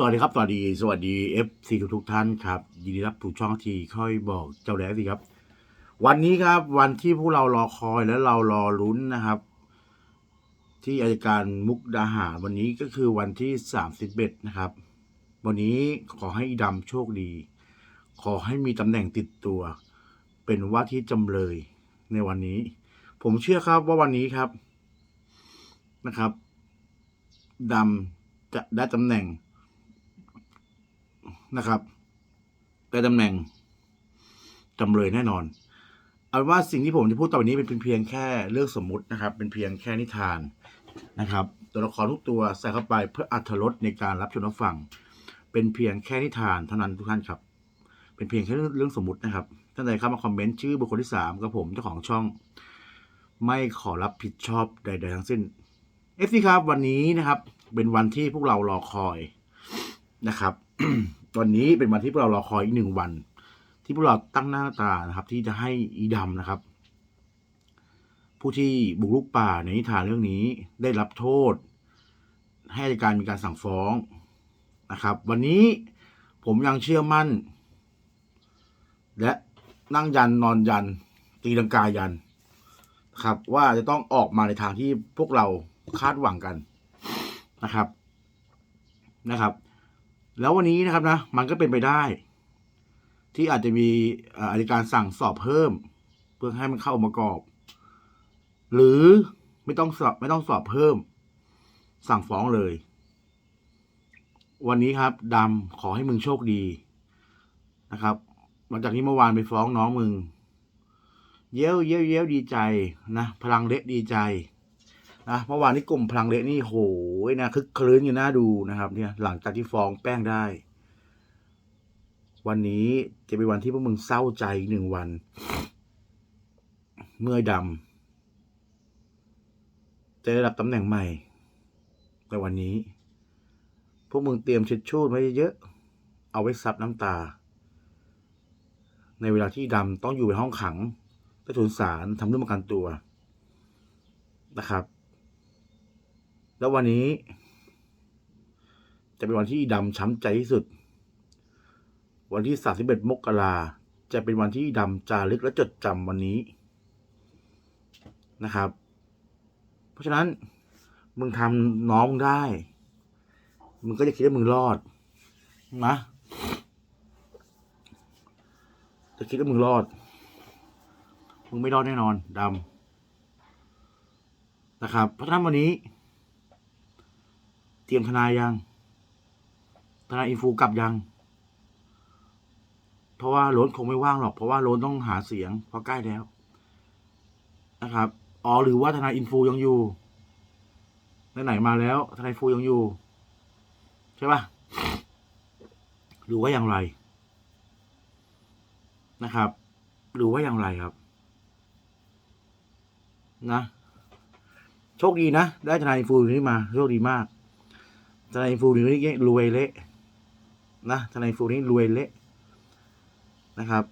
สวัสดีครับสวัสดีสวัสดี FC ทุกทุกท่านครับยินดีรับถูกช่องทีค่อยบอกเจ้าแล้วสิครับ วันนี้ครับวันที่พวกเรารอคอยและเรารอลุ้นนะครับ ที่อายการมุกดาหารวันนี้ก็คือวันที่31นะครับ วันนี้ขอให้ดำโชคดี ขอให้มีตำแหน่งติดตัว เป็นว่าที่จำเลยในวันนี้ ผมเชื่อครับว่าวันนี้ครับนะครับดำจะได้ตำแหน่ง นะครับได้ตำแหน่งจำเลยแน่นอน เอาเป็นว่าสิ่งที่ผมจะพูดต่อไปนี้เป็นเพียงแค่เรื่องสมมุตินะครับ เป็นเพียงแค่นิทานนะครับ ตัวละครทุกตัวใส่เข้าไปเพื่ออัธรสในการรับชมรับฟัง เป็นเพียงแค่นิทานเท่านั้นทุกท่านครับ เป็นเพียงแค่เรื่องสมมุตินะครับท่านใดเข้ามาคอมเมนต์ชื่อบุคคลที่สามกับผมเจ้าของช่อง ไม่ขอรับผิดชอบใด ๆ ทั้งสิ้นเอฟซีครับวันนี้นะครับ เป็นวันที่พวกเรารอคอย นะครับ วันนี้เป็นวันที่พวกเรารอคอยอีกหนึ่งวัน ที่พวกเราตั้งหน้าตานะครับ ที่จะให้อีดำนะครับ ผู้ที่บุกรุกป่าในนิทานเรื่องนี้ได้รับโทษ ให้การมีการสั่งฟ้องนะครับ วันนี้ผมยังเชื่อมั่น และนั่งยันนอนยัน ตีลังกายันครับ ว่าจะต้องออกมาในทางที่พวกเราคาดหวังกันนะครับนะครับ แล้ววันนี้นะครับนะมันก็เป็นไปได้ ที่อาจจะมีอ่ออัยการสั่งสอบเพิ่ม เพื่อให้มันเข้าองค์ประกอบ หรือไม่ต้องสอบไม่ต้องสอบเพิ่ม สั่งฟ้องเลย วันนี้ครับดำขอให้มึงโชคดีนะครับหลังจากที่เมื่อวานไปฟ้องน้องมึง เย้ยวเย้ยวเย้ยวดีใจนะ พลังเละดีใจ นะเมื่อวานนี้กลุ่มพลังเละนี่โหยนะคึกคลื้นอยู่น่าดูนะครับเนี่ยหลังจากที่ฟ้องแป้งได้ วันนี้จะเป็นวันที่พวกมึงเศร้าใจอีกหนึ่งวัน เมื่อดำจะได้รับตำแหน่งใหม่ในวันนี้ พวกมึงเตรียมเช็ดชู่ไว้เยอะ เอาไว้ซับน้ำตา ในเวลาที่ดำต้องอยู่ในห้องขังใต้ถุนศาลทำเรื่องประกันตัวนะครับ แล้ววันนี้ จะเป็นวันที่ดำช้ำใจที่สุด วันที่ 31 มกราจะเป็นวันที่ดำจารึกและจดจำวันนี้นะครับ เพราะฉะนั้น มึงทำน้องมึงได้ มึงก็จะคิดว่ามึงรอดนะจะคิดว่ามึงรอด มึงไม่รอดแน่นอนดำนะครับ เพราะฉะนั้นวันนี้ เตรียมทนายยังทนายอินฟูกลับยัง เพราะว่าโล้นคงไม่ว่างหรอก เพราะว่าโล้นต้องหาเสียงเพราะใกล้แล้ว นะครับอ๋อหรือว่าทนายอินฟูยังอยู่ไหนๆมาแล้วทนายฟูยังอยู่ ใช่ปะหรือว่าอย่างไรนะครับ หรือว่าอย่างไรครับ นะ โชคดีนะ ได้ทนายอินฟูนี้มา โชคดีมาก ทนายฟูนี้รวยเละนะทนายฟูนี้รวยเละนะครับ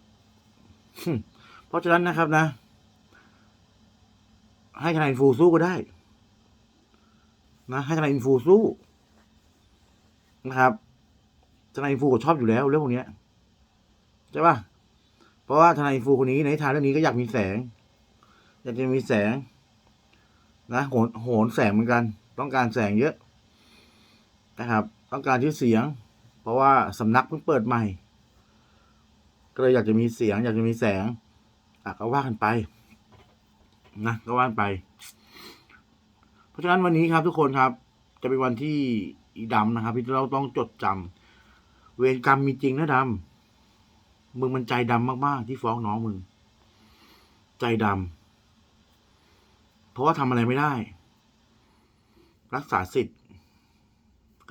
เพราะฉะนั้นนะครับนะ ให้ทนายฟูสู้ก็ได้ นะให้ทนายฟูสู้นะครับทนายฟูก็ชอบอยู่แล้วเรื่องพวกนี้ใช่ปะเพราะว่าทนายฟูคนนี้ในทานเรื่องนี้ก็อยากมีแสง อยากจะมีแสง นะโหนโหนแสงเหมือนกัน ต้องการแสงเยอะ นะครับ ต้องการชื่อเสียง เพราะว่าสำนักเพิ่งเปิดใหม่ ก็เลยอยากจะมีเสียง อยากจะมีแสงอะก็ว่ากันไปนะก็ว่ากันไป เพราะฉะนั้นวันนี้ครับทุกคนครับ จะเป็นวันที่อีดำนะครับ ที่เราต้องจดจำเวรกรรมมีจริงนะดำมึงมันใจดำมากๆ ที่ฟ้องน้องมึง ใจดำเพราะว่าทำอะไรไม่ได้ รักษาสิทธิ์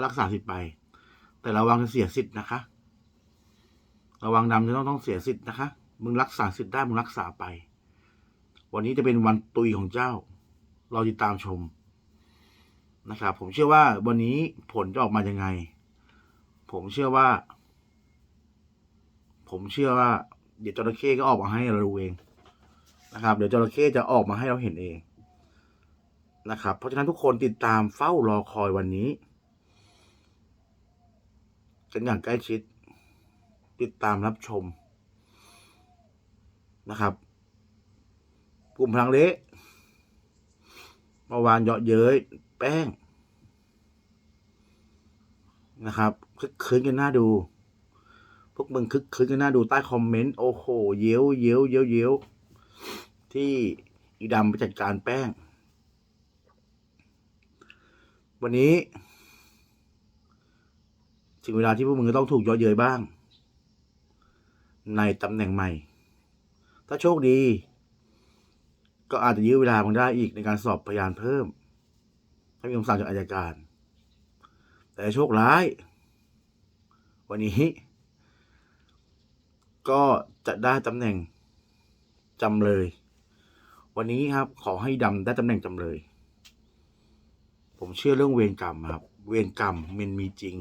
รักษาสิทธิ์ไป แต่ระวังจะเสียสิทธิ์นะคะ ระวังดำจะต้องต้องเสียสิทธิ์นะคะ มึงรักษาสิทธิ์ได้มึงรักษาไป วันนี้จะเป็นวันตุยของเจ้า เราติดตามชมนะครับผมเชื่อว่าวันนี้ผลจะออกมายังไง ผมเชื่อว่า ผมเชื่อว่า เดี๋ยวจระเข้ก็ออกมาให้เราดูเองนะครับ เดี๋ยวจระเข้จะออกมาให้เราเห็นเองนะครับ เพราะฉะนั้นทุกคนติดตามเฝ้ารอคอยวันนี้ กันอย่างใกล้ชิด ติดตามรับชมนะครับ กลุ่มพลังเละเมื่อวานเยาะเย้ยแป้ง นะครับคึกคืนกันหน้าดู พวกมึงคึกคืนกันหน้าดูใต้คอมเมนต์ โอ้โห เย้ยวเย้ยวเย้ยวเย้ยวที่อีดำไปจัดการแป้ง วันนี้ ถึงเวลาที่พวกมึงจะต้องถูกย่อเย้ยบ้าง ในตำแหน่งใหม่ ถ้าโชคดี ก็อาจจะยื้อเวลามึงได้อีกในการสอบพยานเพิ่ม ถ้ามีคำสั่งจากอายการ แต่โชคร้าย วันนี้ ก็จะได้ตำแหน่งจำเลย วันนี้ครับ ขอให้ดำได้ตำแหน่งจำเลย ผมเชื่อเรื่องเวรกรรมครับ เวรกรรมมันมีจริง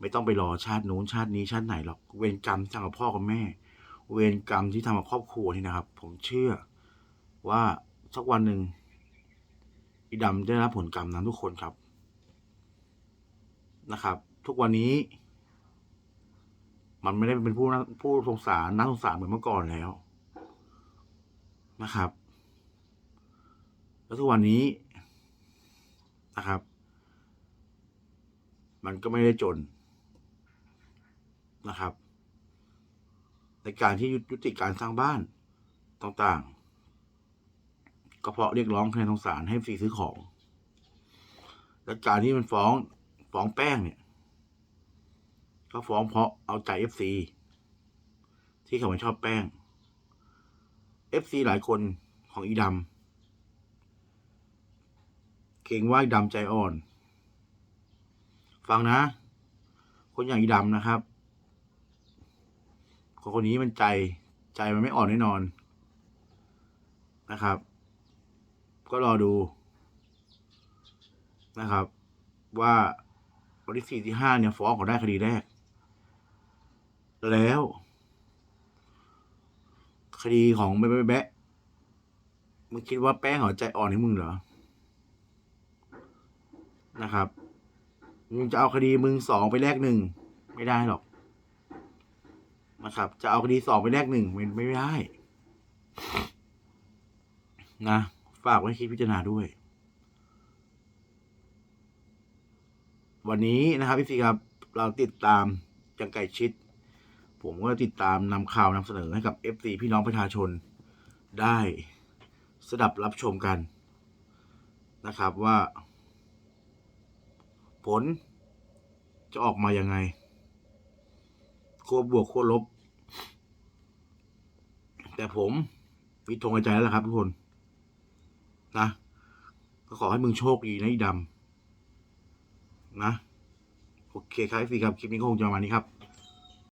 ไม่ต้องไปรอชาตินู้นชาตินี้ชาติไหนหรอกเวรกรรมที่ทำกับพ่อกับแม่ เวรกรรมที่ทำกับครอบครัวนี่นะครับ ผมเชื่อว่าสักวันหนึ่งอีดำจะได้รับผลกรรมนั้นทุกคนครับนะครับ ทุกวันนี้ มันไม่ได้เป็นผู้น่าผู้สงสารน่าสงสารเหมือนเมื่อก่อนแล้วนะครับ แล้วทุกวันนี้นะครับ มันก็ไม่ได้จน นะครับ ในการที่ยุติการสร้างบ้านต่างๆ ก็เพราะเรียกร้องคะแนนสงสารให้ฟรีซื้อของ และการที่มันฟ้องฟ้องแป้งเนี่ย ก็ฟ้องเพราะเอาใจเอฟซีที่เขาไม่ชอบแป้งเอฟซีหลายคนของอีดำเก่งว่าอีดำใจอ่อน ฟังนะ คนอย่างอีดำนะครับ คนคนนี้มันใจใจมันไม่อ่อนแน่นอนนะครับ ก็รอดูนะครับ ว่าวันที่สี่ที่ห้าเนี่ยฟ้องเขาได้คดีแรก แล้ว คดีของแบ๊ะแบ๊ะแบ๊ะมึงคิดว่าแป้งหัวใจอ่อนให้มึงเหรอนะครับมึงจะเอาคดีมึงสองไปแลกหนึ่งไม่ได้หรอก นะครับ จะเอาคดีสองไปแลกหนึ่งมันไม่ได้ นะ ฝากไว้คิดพิจารณาด้วย วันนี้นะครับพี่ซีครับ เราติดตามจังไก่ชิด ผมก็ติดตามนำข่าวนำเสนอให้กับ FC พี่น้องประชาชนได้สดับรับชมกันนะครับว่า ผลจะออกมายังไง ขั้วบวกขั้วลบ แต่ผมมีธงใจแล้วล่ะครับทุกคน นะ ก็ขอให้มึงโชคดีนะอีดำนะ โอเคครับสี่ครับ คลิปนี้ก็คงจะประมาณนี้ครับ